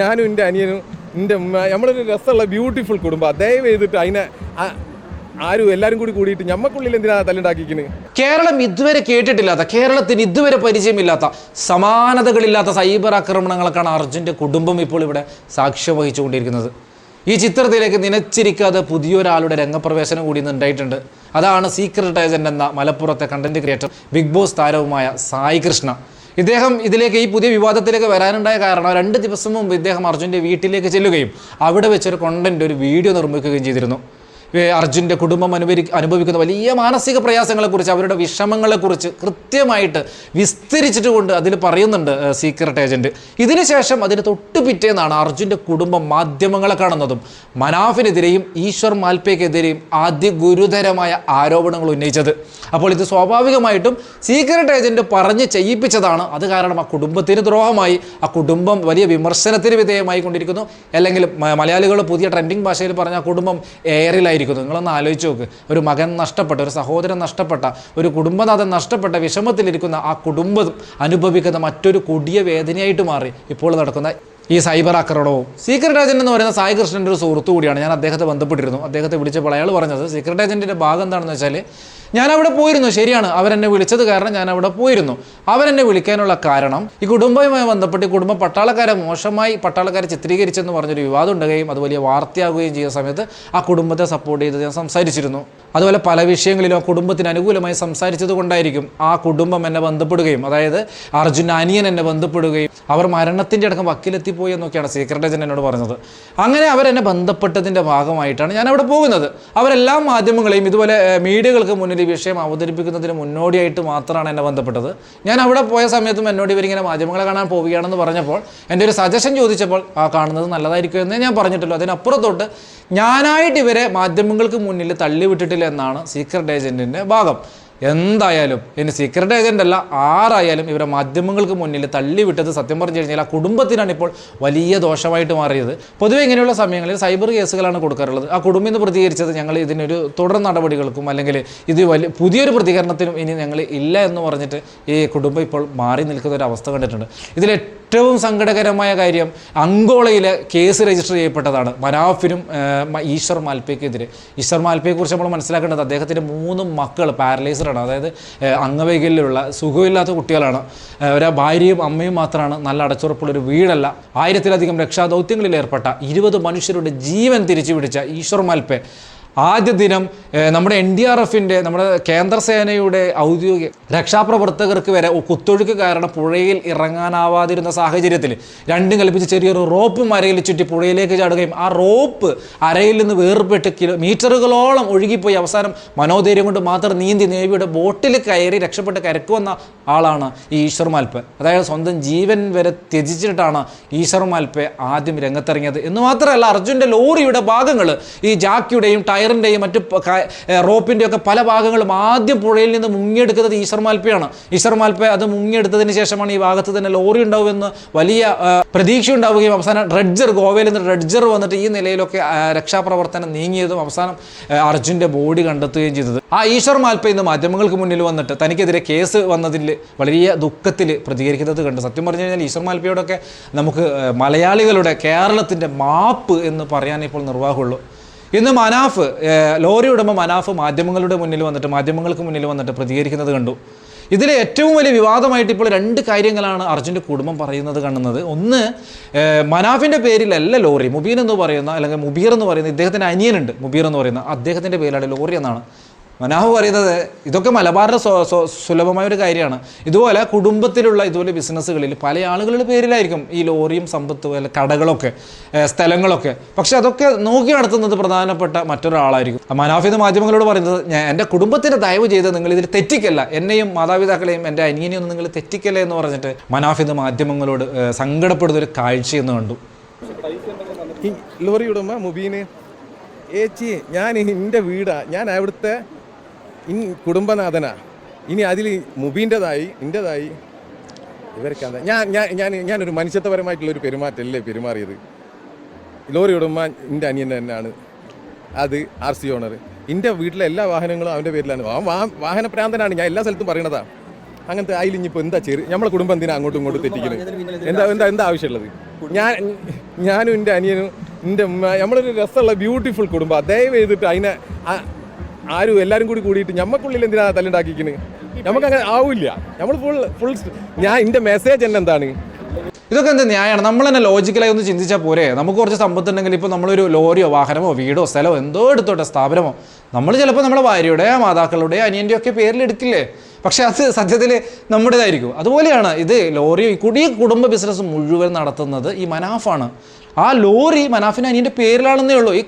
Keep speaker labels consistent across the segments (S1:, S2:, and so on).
S1: ഞാനും എന്റെ അനിയനും എന്റെ നമ്മളൊരു രസമുള്ള ബ്യൂട്ടിഫുൾ കുടുംബം. ദയവ് ചെയ്തിട്ട് അതിനെ ആരും എല്ലാരും കൂടി കൂടിയിട്ട് ഞമ്മക്കുള്ളിൽ എന്തിനാ തല്ലുണ്ടാക്കിക്കുന്നത്
S2: കേരളം ഇതുവരെ കേട്ടിട്ടില്ലാത്ത കേരളത്തിന് ഇതുവരെ പരിചയമില്ലാത്ത സമാനതകളില്ലാത്ത സൈബർ ആക്രമണങ്ങൾക്കാണ് അർജുന്റെ കുടുംബം ഇപ്പോൾ ഇവിടെ സാക്ഷ്യം വഹിച്ചുകൊണ്ടിരിക്കുന്നത്. ഈ ചിത്രത്തിലേക്ക് നിലച്ചിരിക്കാതെ പുതിയൊരാളുടെ രംഗപ്രവേശനം കൂടി ഉണ്ടായിട്ടുണ്ട്. അതാണ് സീക്രട്ട് ഏജന്റ് എന്ന മലപ്പുറത്തെ കണ്ടന്റ് ക്രിയേറ്റർ ബിഗ് ബോസ് താരവുമായ സായി കൃഷ്ണ. ഇദ്ദേഹം ഇതിലേക്ക് ഈ പുതിയ വിവാദത്തിലേക്ക് വരാനുണ്ടായ കാരണം രണ്ട് ദിവസം മുമ്പ് ഇദ്ദേഹം അർജുന്റെ വീട്ടിലേക്ക് ചെല്ലുകയും അവിടെ വെച്ചൊരു കോണ്ടന്റ് ഒരു വീഡിയോ നിർമ്മിക്കുകയും ചെയ്തിരുന്നു. അർജുന്റെ കുടുംബം അനുഭവി അനുഭവിക്കുന്ന വലിയ മാനസിക പ്രയാസങ്ങളെക്കുറിച്ച് അവരുടെ വിഷമങ്ങളെക്കുറിച്ച് കൃത്യമായിട്ട് വിസ്തരിച്ചിട്ട് കൊണ്ട് അതിൽ പറയുന്നുണ്ട് സീക്രട്ട് ഏജന്റ് ഇതിനുശേഷം അതിന് തൊട്ട് പിറ്റേന്നാണ് അർജുന്റെ കുടുംബം മാധ്യമങ്ങളെ കാണുന്നതും മനാഫിനെതിരെയും ഈശ്വർ മാൽപ്പയ്ക്കെതിരെയും ആദ്യ ഗുരുതരമായ ആരോപണങ്ങൾ ഉന്നയിച്ചത്. അപ്പോൾ ഇത് സ്വാഭാവികമായിട്ടും സീക്രട്ട് ഏജന്റ് പറഞ്ഞ് ചെയ്യിപ്പിച്ചതാണ്. അത് കാരണം ആ കുടുംബത്തിന് ദ്രോഹമായി ആ കുടുംബം വലിയ വിമർശനത്തിന് വിധേയമായി കൊണ്ടിരിക്കുന്നു അല്ലെങ്കിൽ മലയാളികൾ പുതിയ ട്രെൻഡിങ് ഭാഷയിൽ പറഞ്ഞ ആ കുടുംബം എയറിലായിരിക്കുന്നു നിങ്ങളൊന്ന് ആലോചിച്ച് നോക്ക്. ഒരു മകൻ നഷ്ടപ്പെട്ട ഒരു സഹോദരൻ നഷ്ടപ്പെട്ട ഒരു കുടുംബനാഥൻ നഷ്ടപ്പെട്ട വിഷമത്തിലിരിക്കുന്ന ആ കുടുംബം അനുഭവിക്കുന്ന മറ്റൊരു കൊടിയ വേദനയായിട്ട് മാറി. ഇപ്പോൾ നടക്കുന്ന ഈ സൈബർ ആക്രമണവും. സീക്രട്ട് ഏജന്റ് എന്ന് പറയുന്ന സായി കൃഷ്ണന്റെ ഒരു സുഹൃത്തു കൂടിയാണ്. ഞാൻ അദ്ദേഹത്തെ ബന്ധപ്പെട്ടിരുന്നു. അദ്ദേഹത്തെ വിളിച്ചപ്പോൾ അയാൾ പറഞ്ഞത് സീക്രട്ട് ഏജന്റിന്റെ ഭാഗം എന്താണെന്ന് വെച്ചാൽ ഞാൻ അവിടെ പോയിരുന്നു. ശരിയാണ്. അവരെന്നെ വിളിച്ചത് കാരണം ഞാൻ അവിടെ പോയിരുന്നു. അവരെന്നെ വിളിക്കാനുള്ള കാരണം ഈ കുടുംബവുമായി ബന്ധപ്പെട്ട് കുടുംബ പട്ടാളക്കാരെ മോശമായി പട്ടാളക്കാരെ ചിത്രീകരിച്ചെന്ന് പറഞ്ഞൊരു വിവാദം ഉണ്ടാകുകയും അത് വലിയ വാർത്തയാകുകയും ചെയ്ത സമയത്ത് ആ കുടുംബത്തെ സപ്പോർട്ട് ചെയ്ത് ഞാൻ സംസാരിച്ചിരുന്നു. അതുപോലെ പല വിഷയങ്ങളിലും ആ കുടുംബത്തിന് അനുകൂലമായി സംസാരിച്ചത് കൊണ്ടായിരിക്കും ആ കുടുംബം എന്നെ ബന്ധപ്പെടുകയും അതായത് അർജുൻ അനിയൻ എന്നെ ബന്ധപ്പെടുകയും അവർ മരണത്തിന്റെ അടക്കം വക്കിലെത്തിപ്പോയി എന്നൊക്കെയാണ് സീക്രട്ട് ഏജന്റ് എന്നോട് പറഞ്ഞത്. അങ്ങനെ അവരെന്നെ ബന്ധപ്പെട്ടതിന്റെ ഭാഗമായിട്ടാണ് ഞാൻ അവിടെ പോകുന്നത്. അവരെല്ലാ മാധ്യമങ്ങളെയും ഇതുപോലെ മീഡിയകൾക്ക് മുന്നിൽ ഈ വിഷയം അവതരിപ്പിക്കുന്നതിന് മുന്നോടിയായിട്ട് മാത്രമാണ് എന്നെ ബന്ധപ്പെട്ടത്. ഞാൻ അവിടെ പോയ സമയത്തും എന്നോട് ഇവരിങ്ങനെ മാധ്യമങ്ങളെ കാണാൻ പോവുകയാണെന്ന് പറഞ്ഞപ്പോൾ എന്റെ ഒരു സജഷൻ ചോദിച്ചപ്പോൾ ആ കാണുന്നത് നല്ലതായിരിക്കും എന്നേ ഞാൻ പറഞ്ഞിട്ടുള്ളൂ. അതിനപ്പുറത്തോട്ട് ഞാനായിട്ട് ഇവരെ മാധ്യമങ്ങൾക്ക് മുന്നിൽ തള്ളിവിട്ടിട്ടില്ല എന്നാണ് സീക്രട്ട് ഏജന്റിന്റെ ഭാഗം. എന്തായാലും ഇനി സീക്രട്ട് ഏജന്റ് അല്ല ആരായാലും ഇവരെ മാധ്യമങ്ങൾക്ക് മുന്നിൽ തള്ളിവിട്ടത് സത്യം പറഞ്ഞു കഴിഞ്ഞാൽ ആ കുടുംബത്തിനാണ് ഇപ്പോൾ വലിയ ദോഷമായിട്ട് മാറിയത്. പൊതുവെ ഇങ്ങനെയുള്ള സമയങ്ങളിൽ സൈബർ കേസുകളാണ് കൊടുക്കാറുള്ളത്. ആ കുടുംബം ഇന്ന് പ്രതികരിച്ചത് ഞങ്ങൾ ഇതിനൊരു തുടർ നടപടികൾക്കും അല്ലെങ്കിൽ ഇത് വലിയ പുതിയൊരു പ്രതികരണത്തിനും ഇനി ഞങ്ങൾ ഇല്ല എന്ന് പറഞ്ഞിട്ട് ഈ കുടുംബം ഇപ്പോൾ മാറി നിൽക്കുന്ന ഒരു അവസ്ഥ കണ്ടിട്ടുണ്ട്. ഇതിൽ ഏറ്റവും സങ്കടകരമായ കാര്യം അങ്കോളയിൽ കേസ് രജിസ്റ്റർ ചെയ്യപ്പെട്ടതാണ്. മനാഫിനും ഈശ്വർ മാൽപ്പയ്ക്കെതിരെ ഈശ്വർ മാൽപ്പയെക്കുറിച്ച് നമ്മൾ മനസ്സിലാക്കേണ്ടത് അദ്ദേഹത്തിന്റെ മൂന്ന് മക്കൾ പാരലൈസറാണ്. അതായത് അംഗവൈകല്യമുള്ള സുഖമില്ലാത്ത കുട്ടികളാണ്. ഒരു ഭാര്യയും അമ്മയും മാത്രമാണ് നല്ല അടച്ചുറപ്പുള്ളൊരു വീടല്ല. ആയിരത്തിലധികം രക്ഷാദൗത്യങ്ങളിൽ ഏർപ്പെട്ട ഇരുപത് മനുഷ്യരുടെ ജീവൻ തിരിച്ചു പിടിച്ച ഈശ്വർ മാൽപ്പെ ആദ്യ ദിനം നമ്മുടെ എൻ ഡി ആർ എഫിന്റെ നമ്മുടെ കേന്ദ്രസേനയുടെ ഔദ്യോഗിക രക്ഷാപ്രവർത്തകർക്ക് വരെ കുത്തൊഴുക്ക് കാരണം പുഴയിൽ ഇറങ്ങാനാവാതിരുന്ന സാഹചര്യത്തിൽ രണ്ടും കൽപ്പിച്ച് ചെറിയൊരു റോപ്പ് അരയിൽ ചുറ്റി പുഴയിലേക്ക് ചാടുകയും ആ റോപ്പ് അരയിൽ നിന്ന് വേർപെട്ട് കിലോ മീറ്ററുകളോളം ഒഴുകിപ്പോയി. അവസാനം മനോധൈര്യം കൊണ്ട് മാത്രം നീന്തി നേവിയുടെ ബോട്ടിൽ കയറി രക്ഷപ്പെട്ട് കരക്ക് വന്ന ആളാണ് ഈ ഈശ്വർ മാൽപ്പെ. അതായത് സ്വന്തം ജീവൻ വരെ ത്യജിച്ചിട്ടാണ് ഈശ്വർ മാൽപ്പെ ആദ്യം രംഗത്തിറങ്ങിയത്. എന്ന് മാത്രമല്ല അർജുന്റെ ലോറിയുടെ ഭാഗങ്ങൾ ഈ ജാക്കിയുടെയും ടയറിന്റെയും മറ്റ് റോപ്പിന്റെയും ഒക്കെ പല ഭാഗങ്ങളും ആദ്യം പുഴയിൽ നിന്ന് മുങ്ങിയെടുക്കുന്നത് ഈശ്വർ മാൽപ്പയാണ്. ഈശ്വർ മാൽപ്പെ അത് മുങ്ങിയെടുത്തതിന് ശേഷമാണ് ഈ ഭാഗത്ത് തന്നെ ലോറി ഉണ്ടാവുമെന്ന് വലിയ പ്രതീക്ഷ ഉണ്ടാവുകയും അവസാനം റെഡ്ജർ ഗോവയിൽ നിന്ന് റെഡ്ജർ വന്നിട്ട് ഈ നിലയിലൊക്കെ രക്ഷാപ്രവർത്തനം നീങ്ങിയതും അവസാനം അർജുന്റെ ബോഡി കണ്ടെത്തുകയും ചെയ്തത്. ആ ഈശ്വർ മാൽപ്പ ഇന്ന് മാധ്യമങ്ങൾക്ക് മുന്നിൽ വന്നിട്ട് തനിക്കെതിരെ കേസ് വന്നതിൽ വലിയ ദുഃഖത്തിൽ പ്രതികരിക്കുന്നത് കണ്ട്. സത്യം പറഞ്ഞു കഴിഞ്ഞാൽ ഈശ്വർ മാൽപ്പയോടൊക്കെ നമുക്ക് മലയാളികളുടെ കേരളത്തിന്റെ മാപ്പ് എന്ന് പറയാനിപ്പോൾ നിർവാഹമുള്ളൂ. ഇന്ന് മനാഫ് ലോറി ഉടമ മനാഫ് മാധ്യമങ്ങളുടെ മുന്നിൽ വന്നിട്ട് മാധ്യമങ്ങൾക്ക് മുന്നിൽ വന്നിട്ട് പ്രതികരിക്കുന്നത് കണ്ടു. ഇതിൽ ഏറ്റവും വലിയ വിവാദമായിട്ട് ഇപ്പോൾ രണ്ട് കാര്യങ്ങളാണ് അർജുന്റെ കുടുംബം പറയുന്നത് കാണുന്നത്. ഒന്ന് മനാഫിന്റെ പേരിലല്ല ലോറി. മുബീൻ എന്ന് പറയുന്ന അല്ലെങ്കിൽ മുബീർ എന്ന് പറയുന്ന ഇദ്ദേഹത്തിന്റെ അനിയനുണ്ട്. മുബീർ എന്ന് പറയുന്ന അദ്ദേഹത്തിന്റെ പേരിലാണ് ലോറി എന്നാണ്. മനാഫ് പറയുന്നത് ഇതൊക്കെ മലബാറിന്റെ സുലഭമായ ഒരു കാര്യമാണ്. ഇതുപോലെ കുടുംബത്തിലുള്ള ഇതുപോലെ ബിസിനസ്സുകളിൽ പല ആളുകളുടെ പേരിലായിരിക്കും ഈ ലോറിയും സമ്പത്തും അല്ല കടകളൊക്കെ സ്ഥലങ്ങളൊക്കെ. പക്ഷെ അതൊക്കെ നോക്കി നടത്തുന്നത് പ്രധാനപ്പെട്ട മറ്റൊരാളായിരിക്കും. മനാഫി മാധ്യമങ്ങളോട് പറയുന്നത് ഞാൻ എന്റെ കുടുംബത്തിന്റെ ദയവ് ചെയ്ത് നിങ്ങൾ ഇതിൽ തെറ്റിക്കല്ല. എന്നെയും മാതാപിതാക്കളെയും എന്റെ അനിയനെയും ഒന്നും നിങ്ങൾ തെറ്റിക്കല്ല എന്ന് പറഞ്ഞിട്ട് മനാഫ് മാധ്യമങ്ങളോട് സങ്കടപ്പെടുന്ന ഒരു കാഴ്ചയെന്ന് കണ്ടു.
S1: ലോറി ഉടമ മുബീന് ഏച്ചി ഞാൻ എന്റെ വീടാ. ഞാൻ അവിടുത്തെ ഇൻ കുടുംബനാഥനാ. ഇനി അതിൽ മുബീന്റെതായി എന്റെതായി ഇവർക്ക് എന്താ ഞാൻ ഞാൻ ഞാൻ ഞാനൊരു മനുഷ്യത്വപരമായിട്ടുള്ളൊരു പെരുമാറ്റമല്ലേ പെരുമാറിയത്? ലോറി ഉടമ എന്റെ അനിയൻ തന്നെയാണ്. അത് ആർ സി ഓണർ. എന്റെ വീട്ടിലെ എല്ലാ വാഹനങ്ങളും അവന്റെ പേരിലാണ്. വാഹന പ്രാന്തനാണ് ഞാൻ എല്ലാ സ്ഥലത്തും പറയണതാ. അങ്ങനത്തെ അതിൽ ഇനിയിപ്പോൾ എന്താ ചെറു നമ്മളെ കുടുംബം എന്തിനാ അങ്ങോട്ടും ഇങ്ങോട്ടും തെറ്റിക്കുന്നത് എന്താ എന്താ എന്താ ആവശ്യമുള്ളത്? ഞാൻ ഞാനും എന്റെ അനിയനും എന്റെ ഉമ്മ നമ്മളൊരു രസമുള്ള ബ്യൂട്ടിഫുൾ കുടുംബം. ദയവ് ചെയ്തിട്ട് അതിനെ ആരും എല്ലാവരും കൂടി കൂടിയിട്ട് ഞമ്മക്കുള്ളിൽ എന്തിനാ തല്ലുണ്ടാക്കിക്കണ്? നമുക്ക് അങ്ങനെ ആവില്ല. നമ്മൾ ഫുൾ ഫുൾ ഞാൻ എന്റെ മെസ്സേജ് തന്നെ എന്താണ്?
S2: ഇതൊക്കെ എന്താ ന്യായമാണ് നമ്മൾ തന്നെ ലോജിക്കലായി ഒന്ന് ചിന്തിച്ചാൽ പോരെ? നമുക്ക് കുറച്ച് സമ്പത്ത് ഉണ്ടെങ്കിൽ ഇപ്പോൾ നമ്മളൊരു ലോറിയോ വാഹനമോ വീടോ സ്ഥലമോ എന്തോ എടുത്തോട്ടെ സ്ഥാപനമോ? നമ്മൾ ചിലപ്പോൾ നമ്മുടെ ഭാര്യയുടെ മാതാക്കളുടെ അനിയന്റെയൊക്കെ പേരിൽ എടുക്കില്ലേ? പക്ഷേ അത് സത്യത്തിൽ നമ്മുടേതായിരിക്കും. അതുപോലെയാണ് ഇത് ലോറി കുടിയ കുടുംബ ബിസിനസ് മുഴുവൻ നടത്തുന്നത് ഈ മനാഫാണ്. ആ ലോറി മനാഫിന് അനിയന്റെ പേരിലാണെന്നേ ഉള്ളൂ. ഈ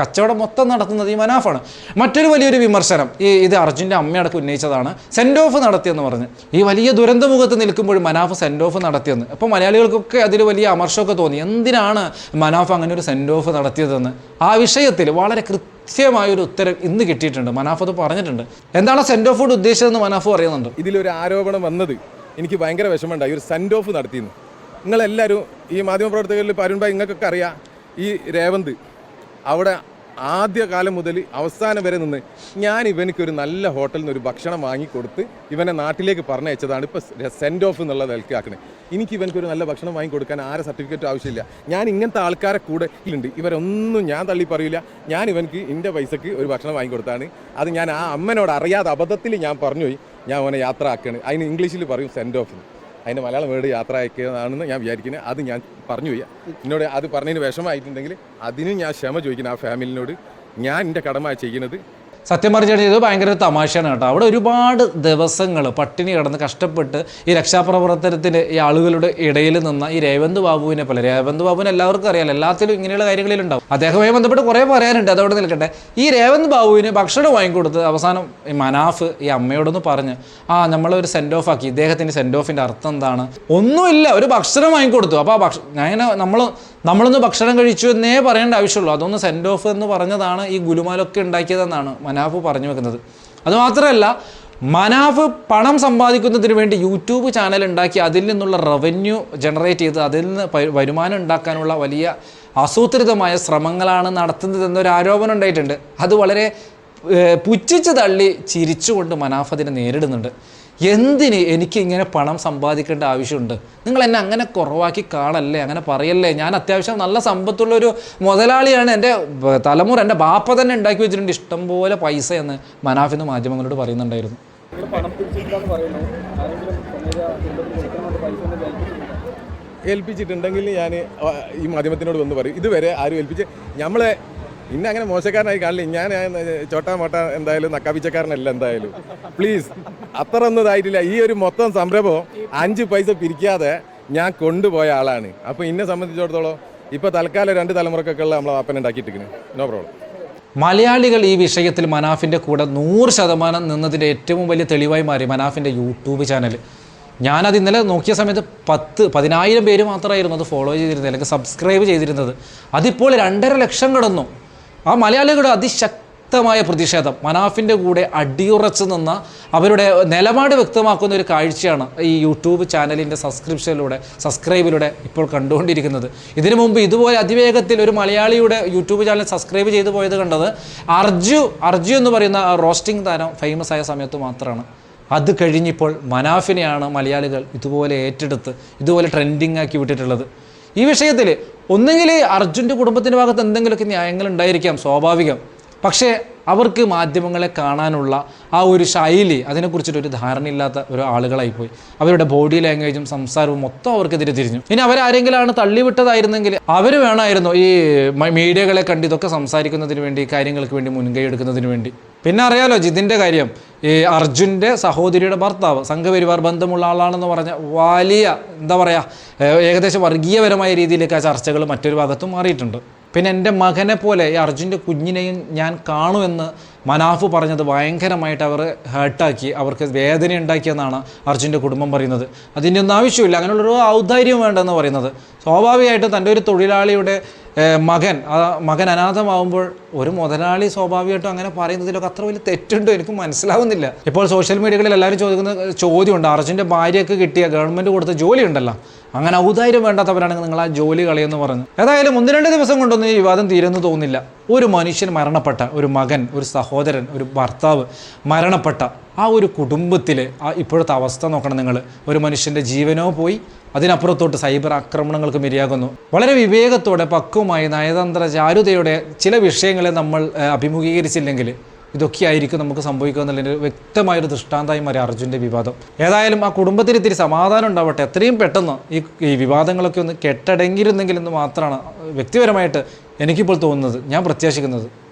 S2: കച്ചവടം മൊത്തം നടത്തുന്നത് ഈ മനാഫാണ്. മറ്റൊരു വലിയൊരു വിമർശനം ഈ ഇത് അർജുന്റെ അമ്മയടക്കം ഉന്നയിച്ചതാണ്. സെൻഡ് ഓഫ് നടത്തിയെന്ന് പറഞ്ഞ്. ഈ വലിയ ദുരന്തമുഖത്ത് നിൽക്കുമ്പോൾ മനാഫ് സെൻഡ് ഓഫ് നടത്തിയെന്ന്. അപ്പോൾ മലയാളികൾക്കൊക്കെ അതിൽ വലിയ അമർഷമൊക്കെ തോന്നി. എന്തിനാണ് മനാഫ് അങ്ങനെ ഒരു സെൻഡ് ഓഫ് നടത്തിയതെന്ന്? ആ വിഷയത്തിൽ വളരെ കൃത്യമായൊരു ഉത്തരം ഇന്ന് കിട്ടിയിട്ടുണ്ട്. മനാഫ് അത് പറഞ്ഞിട്ടുണ്ട്. എന്താണ് സെൻഡ് ഓഫ് ഫുഡ് ഉദ്ദേശിച്ചതെന്ന് മനാഫ് അറിയുന്നുണ്ട്
S1: ഇതിലൊരു ആരോപണം വന്നത് എനിക്ക് ഭയങ്കര വിഷമമുണ്ടായി. ഒരു സെൻഡ് ഓഫ് നടത്തിയിരുന്നു. നിങ്ങളെല്ലാവരും ഈ മാധ്യമപ്രവർത്തകരിൽ ഇപ്പോൾ നിങ്ങൾക്കൊക്കെ അറിയാം ഈ രേവന്ത് അവിടെ ആദ്യ കാലം മുതൽ അവസാനം വരെ നിന്ന് ഞാൻ ഇവനിക്കൊരു നല്ല ഹോട്ടലിൽ നിന്ന് ഒരു ഭക്ഷണം വാങ്ങിക്കൊടുത്ത് ഇവനെ നാട്ടിലേക്ക് പറഞ്ഞയച്ചതാണ് ഇപ്പോൾ സെൻഡ് ഓഫ് എന്നുള്ള നിലക്കാക്കുന്നത് എനിക്ക് ഇവനക്ക് ഒരു നല്ല ഭക്ഷണം വാങ്ങിക്കൊടുക്കാൻ ആരെ സർട്ടിഫിക്കറ്റ് ആവശ്യമില്ല. ഞാൻ ഇങ്ങനത്തെ ആൾക്കാരെ കൂടെ ഉണ്ട് ഇവരൊന്നും ഞാൻ തള്ളി പറയില്ല ഞാൻ ഇവനക്ക് എന്റെ പൈസക്ക് ഒരു ഭക്ഷണം വാങ്ങിക്കൊടുത്താണ്. അത് ഞാൻ ആ അമ്മനോട് അറിയാതെ അബദ്ധത്തിൽ ഞാൻ പറഞ്ഞുപോയി. ഞാൻ അവനെ യാത്ര ആക്കുകയാണ് അതിന് ഇംഗ്ലീഷിൽ പറയും സെൻഡ് ഓഫ് അതിന്റെ മലയാളം വേർഡ് യാത്ര അയക്കുന്നതാണെന്ന് ഞാൻ വിചാരിക്കുന്നത് അത് ഞാൻ പറഞ്ഞു പോയി എന്നോട് അത് പറഞ്ഞതിന് വിഷമമായിട്ടുണ്ടെങ്കിൽ അതിനും ഞാൻ ക്ഷമ ചോദിക്കുന്നു ആ ഫാമിലിനോട്. ഞാൻ എന്റെ കടമ ചെയ്യുന്നത്
S2: സത്യം പറഞ്ഞാൽ ഇത് ഭയങ്കര തമാശയാണ് കേട്ടോ. അവിടെ ഒരുപാട് ദിവസങ്ങൾ പട്ടിണി കിടന്ന് കഷ്ടപ്പെട്ട് ഈ രക്ഷാപ്രവർത്തനത്തിന് ഈ ആളുകളുടെ ഇടയിൽ നിന്ന ഈ രേവന്ത് ബാബുവിനെ പോലെ രേവന്ത് ബാബുവിനെ എല്ലാവർക്കും അറിയാലോ എല്ലാത്തിലും ഇങ്ങനെയുള്ള കാര്യങ്ങളിലുണ്ടാവും. അദ്ദേഹവുമായി ബന്ധപ്പെട്ട് കുറേ പറയാനുണ്ട് അതവിടെ നിൽക്കട്ടെ. ഈ രേവന്ത് ബാബുവിന് ഭക്ഷണം വാങ്ങിക്കൊടുത്ത് അവസാനം ഈ മനാഫ് ഈ അമ്മയോടൊന്ന് പറഞ്ഞ് ആ നമ്മളൊരു സെൻഡ് ഓഫ് ആക്കി ഇദ്ദേഹത്തിന്റെ സെൻഡ് ഓഫിന്റെ അർത്ഥം എന്താണ്? ഒന്നുമില്ല ഒരു ഭക്ഷണം വാങ്ങിക്കൊടുത്തു. അപ്പോൾ ആ ഭക്ഷണം ഞാൻ നമ്മൾ നമ്മളൊന്ന് ഭക്ഷണം കഴിച്ചു എന്നേ പറയേണ്ട ആവശ്യമുള്ളൂ. അതൊന്ന് സെൻഡ് ഓഫ് എന്ന് പറഞ്ഞതാണ് ഈ ഗുലുമാലൊക്കെ ഉണ്ടാക്കിയതെന്നാണ് മനാഫ് പറഞ്ഞു വെക്കുന്നത്. അതുമാത്രമല്ല മനാഫ് പണം സമ്പാദിക്കുന്നതിന് വേണ്ടി യൂട്യൂബ് ചാനൽ ഉണ്ടാക്കി അതിൽ നിന്നുള്ള റവന്യൂ ജനറേറ്റ് ചെയ്ത് അതിൽ നിന്ന് വരുമാനം ഉണ്ടാക്കാനുള്ള വലിയ ആസൂത്രിതമായ ശ്രമങ്ങളാണ് നടത്തുന്നതെന്നൊരു ആരോപണം ഉണ്ടായിട്ടുണ്ട്. അത് വളരെ പുച്ഛിച്ച് തള്ളി ചിരിച്ചുകൊണ്ട് മനാഫ് അതിനെ നേരിടുന്നുണ്ട്. എന്തിന് എനിക്ക് ഇങ്ങനെ പണം സമ്പാദിക്കേണ്ട ആവശ്യമുണ്ട്? നിങ്ങൾ എന്നെ അങ്ങനെ കുറവാക്കി കാണല്ലേ അങ്ങനെ പറയല്ലേ? ഞാൻ അത്യാവശ്യം നല്ല സമ്പത്തുള്ള ഒരു മുതലാളിയാണ്. എന്റെ തലമുറ എന്റെ ബാപ്പ തന്നെ ഉണ്ടാക്കി വെച്ചിട്ടുണ്ട്. ഇഷ്ടംപോലെ പൈസ എന്ന് മനാഫിന്ന് മാധ്യമങ്ങളോട് പറയുന്നുണ്ടായിരുന്നു.
S1: ഏൽപ്പിച്ചിട്ടുണ്ടെങ്കിൽ ഞാൻ ഈ മാധ്യമത്തിനോട് വന്ന് പറയും. ഇതുവരെ ആരും ഏൽപ്പിച്ച് നമ്മളെ ഇന്നെ അങ്ങനെ മോശക്കാരനായി കാണില്ല. ഞാൻ ചോട്ടാ മോട്ട എന്തായാലും നക്കാപ്പിച്ചക്കാരനല്ല എന്തായാലും. പ്ലീസ് അത്ര ഒന്നും ഇതായിട്ടില്ല. ഈ ഒരു മൊത്തം സംരംഭം അഞ്ച് പൈസ പിരിക്കാതെ ഞാൻ കൊണ്ടുപോയ ആളാണ്. അപ്പോൾ ഇന്നെ സംബന്ധിച്ചിടത്തോളം ഇപ്പോൾ തൽക്കാലം രണ്ട് തലമുറക്കൊക്കെ ഉള്ള നമ്മളെ വാപ്പന ഉണ്ടാക്കിയിട്ടിരിക്കുന്നു നോ പ്രോബ്ലം
S2: മലയാളികൾ ഈ വിഷയത്തിൽ മനാഫിന്റെ കൂടെ നൂറ് ശതമാനം നിന്നതിന്റെ ഏറ്റവും വലിയ തെളിവായി മാറി മനാഫിന്റെ യൂട്യൂബ് ചാനൽ. ഞാനത് ഇന്നലെ നോക്കിയ സമയത്ത് പത്ത് പതിനായിരം പേര് മാത്രമായിരുന്നു അത് ഫോളോ ചെയ്തിരുന്നത് അല്ലെങ്കിൽ സബ്സ്ക്രൈബ് ചെയ്തിരുന്നത്. അതിപ്പോൾ രണ്ടര ലക്ഷം കടന്നു. ആ മലയാളികളുടെ അതിശക്തമായ പ്രതിഷേധം മനാഫിന്റെ കൂടെ അടിയുറച്ച് നിന്ന അവരുടെ നിലപാട് വ്യക്തമാക്കുന്ന ഒരു കാഴ്ചയാണ് ഈ യൂട്യൂബ് ചാനലിന്റെ സബ്സ്ക്രിപ്ഷനിലൂടെ സബ്സ്ക്രൈബിലൂടെ ഇപ്പോൾ കണ്ടുകൊണ്ടിരിക്കുന്നത്. ഇതിനു മുമ്പ് ഇതുപോലെ അതിവേഗത്തിൽ ഒരു മലയാളിയുടെ യൂട്യൂബ് ചാനൽ സബ്സ്ക്രൈബ് ചെയ്തു പോയത് കണ്ടത് അർജു അർജു എന്ന് പറയുന്ന റോസ്റ്റിംഗ് താരം ഫേമസ് ആയ സമയത്ത് മാത്രമാണ്. അത് കഴിഞ്ഞിപ്പോൾ മനാഫിനെയാണ് മലയാളികൾ ഇതുപോലെ ഏറ്റെടുത്ത് ഇതുപോലെ ട്രെൻഡിങ് ആക്കി വിട്ടിട്ടുള്ളത്. ഈ വിഷയത്തിൽ ഒന്നുകിൽ അർജുന്റെ കുടുംബത്തിന്റെ ഭാഗത്ത് എന്തെങ്കിലുമൊക്കെ ന്യായങ്ങൾ ഉണ്ടായിരിക്കാം സ്വാഭാവികം. പക്ഷേ അവർക്ക് മാധ്യമങ്ങളെ കാണാനുള്ള ആ ഒരു ശൈലി അതിനെക്കുറിച്ചിട്ട് ഒരു ധാരണയില്ലാത്ത ഒരു ആളുകളായിപ്പോയി അവരുടെ ബോഡി ലാംഗ്വേജും സംസാരവും മൊത്തം അവർക്കെതിരെ തിരിഞ്ഞു. ഇനി അവരാരെങ്കിലാണ് തള്ളിവിട്ടതായിരുന്നെങ്കിൽ അവർ വേണമായിരുന്നു ഈ മീഡിയകളെ കണ്ട് ഇതൊക്കെ സംസാരിക്കുന്നതിന് വേണ്ടി കാര്യങ്ങൾക്ക് വേണ്ടി മുൻകൈ എടുക്കുന്നതിന് വേണ്ടി. പിന്നെ അറിയാലോ ജിതിന്റെ കാര്യം. ഈ അർജുന്റെ സഹോദരിയുടെ ഭർത്താവ് സംഘപരിവാർ ബന്ധമുള്ള ആളാണെന്ന് പറഞ്ഞ വലിയ എന്താ പറയുക ഏകദേശം വർഗീയപരമായ രീതിയിലേക്ക് ആ ചർച്ചകൾ മറ്റൊരു ഭാഗത്തും മാറിയിട്ടുണ്ട്. പിന്നെ എന്റെ മകനെ പോലെ ഈ അർജുന്റെ കുഞ്ഞിനെയും ഞാൻ കാണുമെന്ന് മനാഫ് പറഞ്ഞത് ഭയങ്കരമായിട്ട് അവർ ഹേർട്ടാക്കി അവർക്ക് വേദന ഉണ്ടാക്കിയെന്നാണ് അർജുന്റെ കുടുംബം പറയുന്നത്. അതിന്റെ ഒന്നും ആവശ്യമില്ല അങ്ങനെയുള്ളൊരു ഔദാര്യം വേണ്ടെന്ന് പറയുന്നത്. സ്വാഭാവികമായിട്ടും തന്റെ ഒരു തൊഴിലാളിയുടെ മകൻ മകൻ അനാഥമാവുമ്പോൾ ഒരു മുതലാളി സ്വാഭാവികമായിട്ടും അങ്ങനെ പറയുന്നതിലൊക്കെ അത്ര വലിയ തെറ്റുണ്ടോ എനിക്ക് മനസ്സിലാവുന്നില്ല. ഇപ്പോൾ സോഷ്യൽ മീഡിയകളിൽ എല്ലാവരും ചോദിക്കുന്ന ചോദ്യമുണ്ട്. അർജുന്റെ ഭാര്യയ്ക്ക് കിട്ടിയ ഗവൺമെന്റ് കൊടുത്ത ജോലി ഉണ്ടല്ലോ. അങ്ങനെ ഔദാര്യം വേണ്ടാത്തവരാണെങ്കിൽ നിങ്ങൾ ആ ജോലി കളയെന്ന് പറഞ്ഞു ഏതായാലും ഒന്ന് രണ്ട് ദിവസം കൊണ്ടൊന്നും ഈ വിവാദം തീരുമെന്ന് തോന്നുന്നില്ല. ഒരു മനുഷ്യൻ മരണപ്പെട്ട ഒരു മകൻ ഒരു സഹോദരൻ ഒരു ഭർത്താവ് മരണപ്പെട്ട ആ ഒരു കുടുംബത്തിൽ ആ ഇപ്പോഴത്തെ അവസ്ഥ നോക്കണം നിങ്ങൾ ഒരു മനുഷ്യന്റെ ജീവനോ പോയി അതിനപ്പുറത്തോട്ട് സൈബർ ആക്രമണങ്ങൾക്ക് ഇരയാകുന്നു. വളരെ വിവേകത്തോടെ പക്വമായി നയതന്ത്ര ചാരുതയോടെ ചില വിഷയങ്ങളെ നമ്മൾ അഭിമുഖീകരിച്ചില്ലെങ്കിൽ ഇതൊക്കെയായിരിക്കും നമുക്ക് സംഭവിക്കുക എന്നുള്ളതിന്റെ വ്യക്തമായൊരു ദൃഷ്ടാന്തമായി മാറി അർജുന്റെ വിവാദം. ഏതായാലും ആ കുടുംബത്തിന് ഇത്തിരി സമാധാനം ഉണ്ടാവട്ടെ. എത്രയും പെട്ടെന്ന് ഈ ഈ വിവാദങ്ങളൊക്കെ ഒന്ന് കെട്ടടങ്ങിയിരുന്നെങ്കിൽ എന്ന് മാത്രമാണ് വ്യക്തിപരമായിട്ട് എനിക്കിപ്പോൾ തോന്നുന്നത് ഞാൻ പ്രത്യാശിക്കുന്നത്